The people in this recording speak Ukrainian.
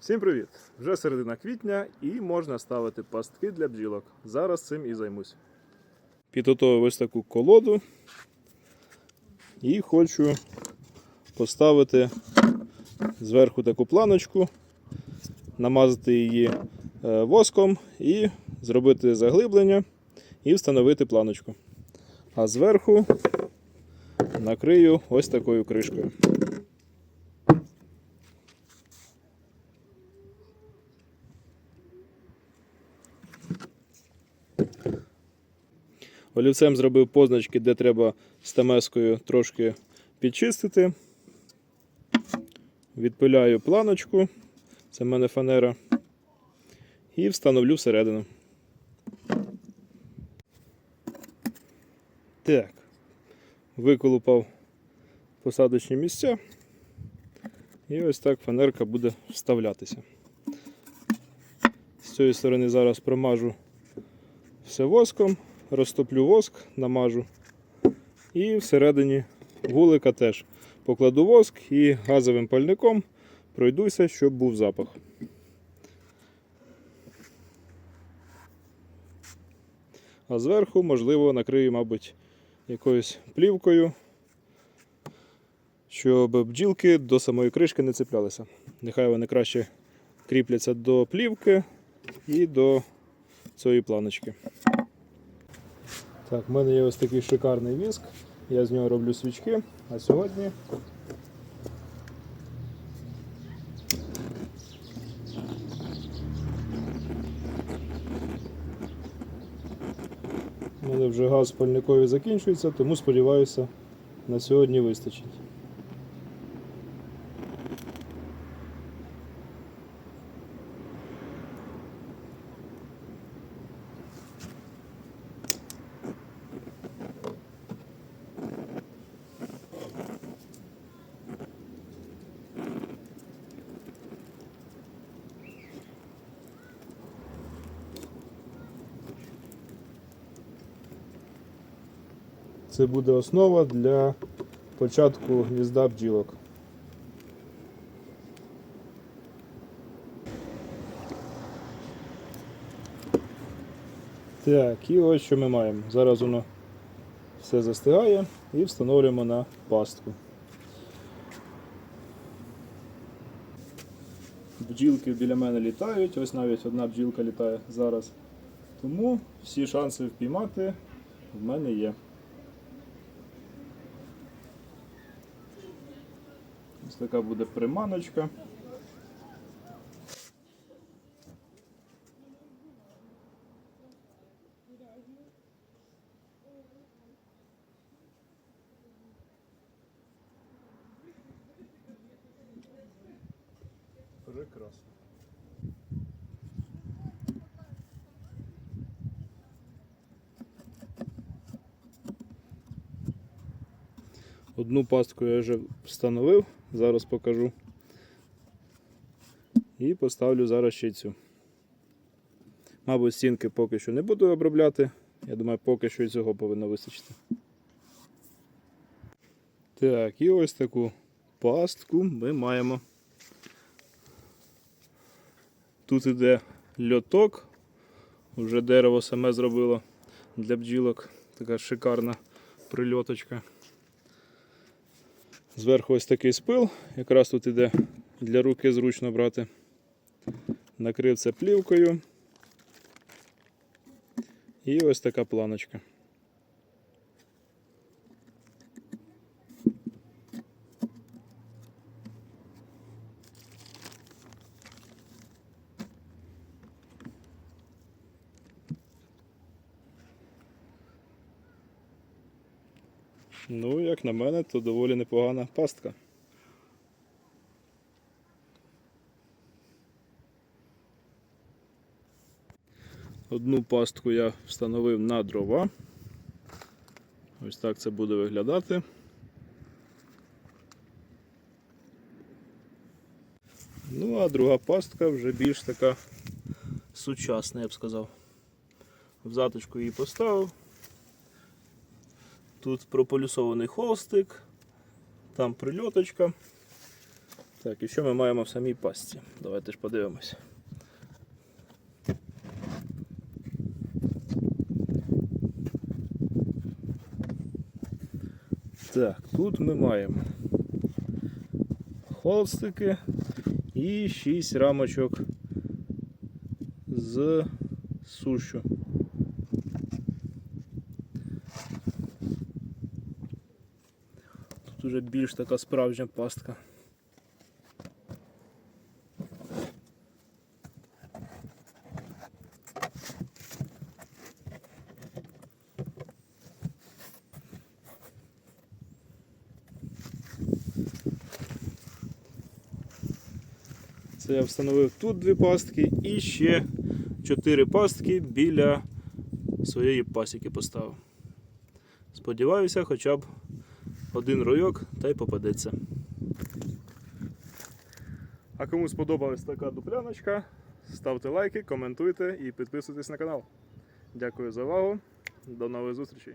Всім привіт! Вже середина квітня і можна ставити пастки для бджілок. Зараз цим і займусь. Підготував ось таку колоду і хочу поставити зверху таку планочку, намазати її е, воском і зробити заглиблення і встановити планочку. А зверху накрию ось такою кришкою. Олівцем зробив позначки, де треба стамескою трошки підчистити. Відпиляю планочку, це в мене фанера, і встановлю всередину. Так, виколупав посадочні місця. І ось так фанерка буде вставлятися. З цієї сторони зараз промажу все воском, розтоплю воск, намажу. І всередині вулика теж покладу воск і газовим пальником пройдуся, щоб був запах. А зверху, можливо, накрию, мабуть, якоюсь плівкою, щоб бджілки до самої кришки не цеплялися. Нехай вони краще кріпляться до плівки і до цієї планочки. Так, в мене є ось такий шикарний віск. Я з нього роблю свічки. А сьогодні у мене вже газ пальниковий закінчується, тому сподіваюся, на сьогодні вистачить. Це буде основа для початку гнізда бджілок. Так, і ось що ми маємо. Зараз воно все застигає і встановлюємо на пастку. Бджілки біля мене літають, ось навіть одна бджілка літає зараз. Тому всі шанси впіймати в мене є. Ось така буде приманочка. Одну пастку я вже встановив, зараз покажу. І поставлю зараз ще цю. Мабуть, стінки поки що не буду обробляти. Я думаю, поки що і цього повинно вистачити. Так, і ось таку пастку ми маємо. Тут іде льоток. Вже дерево саме зробило для бджілок. Така шикарна прильоточка. Зверху ось такий спил, якраз тут іде для руки зручно брати. Накрив це плівкою. І ось така планочка. Ну, як на мене, то доволі непогана пастка. Одну пастку я встановив на дрова. Ось так це буде виглядати. Ну, а друга пастка вже більш така сучасна, я б сказав. В заточку її поставив. Тут прополюсований холстик, там прильоточка. Так, і що ми маємо в самій пастці? Давайте ж подивимось. Так, тут ми маємо холстики і 6 рамочок з сушю. Уже більш така справжня пастка. Це я встановив тут дві пастки і ще чотири пастки біля своєї пасіки поставив. Сподіваюся, хоча б один ройок та й попадеться. А кому сподобалась така дупляночка, ставте лайки, коментуйте і підписуйтесь на канал. Дякую за увагу. До нових зустрічей!